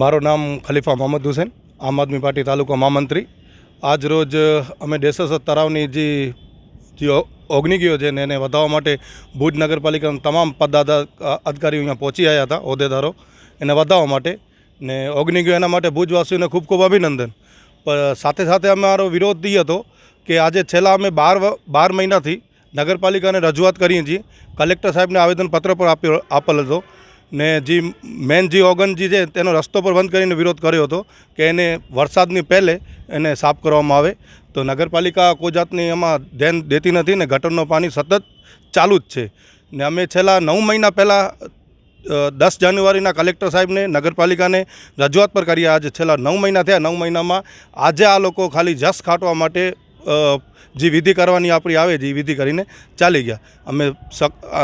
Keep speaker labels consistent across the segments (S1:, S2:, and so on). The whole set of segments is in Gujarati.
S1: મારું નામ ખલીફા મોહમ્મદ હુસેન, આમ આદમી પાર્ટી તાલુકા મહામંત્રી. આજ રોજ અમે ડેસસ તળાવની જે જે ઓગની છે ને એને વધારવા માટે ભુજ નગરપાલિકાના તમામ પદાધા અધિકારીઓ અહીંયા પહોંચી આવ્યા હતા, હોદ્દેદારો. એને વધારવા માટે ને ઓગની એના માટે ભુજવાસીઓને ખૂબ ખૂબ અભિનંદન. પણ સાથે સાથે અમારો વિરોધ એ હતો કે આજે છેલ્લા અમે બાર બાર મહિનાથી નગરપાલિકાને રજૂઆત કરીએ છીએ. કલેક્ટર સાહેબને આવેદનપત્ર પણ આપ્યો આપેલ હતો. ને જે મેન જે ઓગનજી છે તેનો રસ્તો પર બંધ કરીને વિરોધ કર્યો હતો કે એને વરસાદની પહેલે એને સાફ કરવામાં આવે. તો નગરપાલિકા કોઈ જાતની એમાં ધ્યાન દેતી નથી ને ગટરનું પાણી સતત ચાલુ જ છે. ને અમે છેલ્લા નવ મહિના પહેલાં દસ જાન્યુઆરીના કલેક્ટર સાહેબને, નગરપાલિકાને રજૂઆત પર કરી. આજે છેલ્લા નવ મહિના થયા. નવ મહિનામાં આજે આ લોકો ખાલી જસ ખાટવા માટે જે વિધિ કરવાની આપણી આવે છે, એ વિધિ કરીને ચાલી ગયા. અમે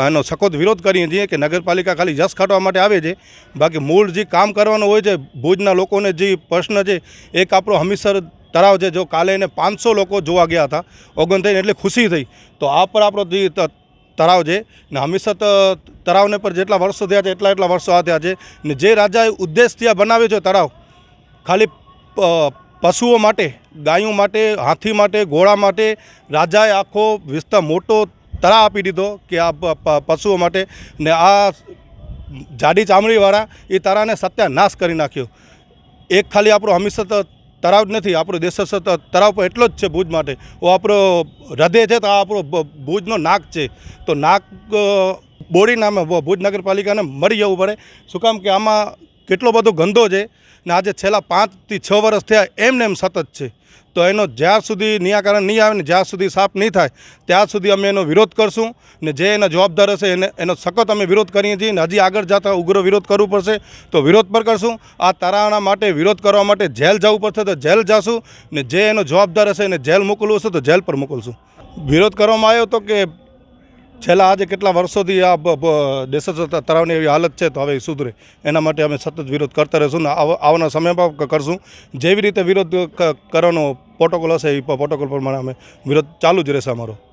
S1: એનો સખત વિરોધ કરીએ છીએ કે નગરપાલિકા ખાલી જસ ખાટવા માટે આવે છે. બાકી મૂળ જે કામ કરવાનું હોય છે, ભુજના લોકોને જે પ્રશ્ન છે, એક આપણો હમીસર તળાવ છે, જો કાલે એને પાંચસો લોકો જોવા ગયા હતા, ઓગણ થઈને એટલે ખુશી થઈ. તો આ પર આપણો જે તળાવ છે, ને હમીસર તળાવને પર જેટલા વર્ષો થયા છે, એટલા એટલા વર્ષો આ થયા છે. ને જે રાજાએ ઉદ્દેશથી આ બનાવ્યો છે તળાવ ખાલી પશુઓ માટે, ગાયો માટે, હાથી માટે, ઘોડા માટે રાજાએ આખો વિસ્તાર મોટો તરા આપી દીધો કે આ પશુઓ માટે ને આ જાડી ચામડીવાળા એ તરાને સત્યાનાશ કરી નાખ્યો. એક ખાલી આપણો હંમેશા તો તળાવ જ નથી, આપણો દેશ તળાવ પણ એટલો જ છે ભુજ માટે. ઓ આપણો હૃદય છે તો આ આપણો ભુજનો નાક છે. તો નાક બોડી નામે ભુજ નગરપાલિકાને મરી જવું પડે. શું કામ કે આમાં કેટલો બધો ગંદો છે ને આજે છેલ્લા પાંચથી છ વર્ષ થયા એમને એમ સતત છે. તો એનો જ્યાં સુધી નિરાકરણ નહીં આવે ને જ્યાં સુધી સાફ નહીં થાય, ત્યાં સુધી અમે એનો વિરોધ કરશું ને જે એના જવાબદાર હશે એને, એનો સખત અમે વિરોધ કરીએ છીએ ને હજી આગળ જતા ઉગ્ર વિરોધ કરવું પડશે તો વિરોધ પર કરશું. આ તારાણા માટે વિરોધ કરવા માટે જેલ જવું પડશે તો જેલ જશું ને જે એનો જવાબદાર હશે એને જેલ મોકલવું હશે તો જેલ પર મોકલશું. વિરોધ કરવામાં આવ્યો તો કે છેલ્લા આજે કેટલા વર્ષોથી આ બ- બ- દેશ તળાવની એવી હાલત છે તો હવે સુધરે. એના માટે અમે સતત વિરોધ કરતા રહીશું ને આવ- આવનારા સમયમાં કરશું. જેવી રીતે વિરોધ કરવાનો પ્રોટોકોલ હશે એ પ્રોટોકોલ પ્રમાણે અમે વિરોધ ચાલુ જ રહેશે અમારો.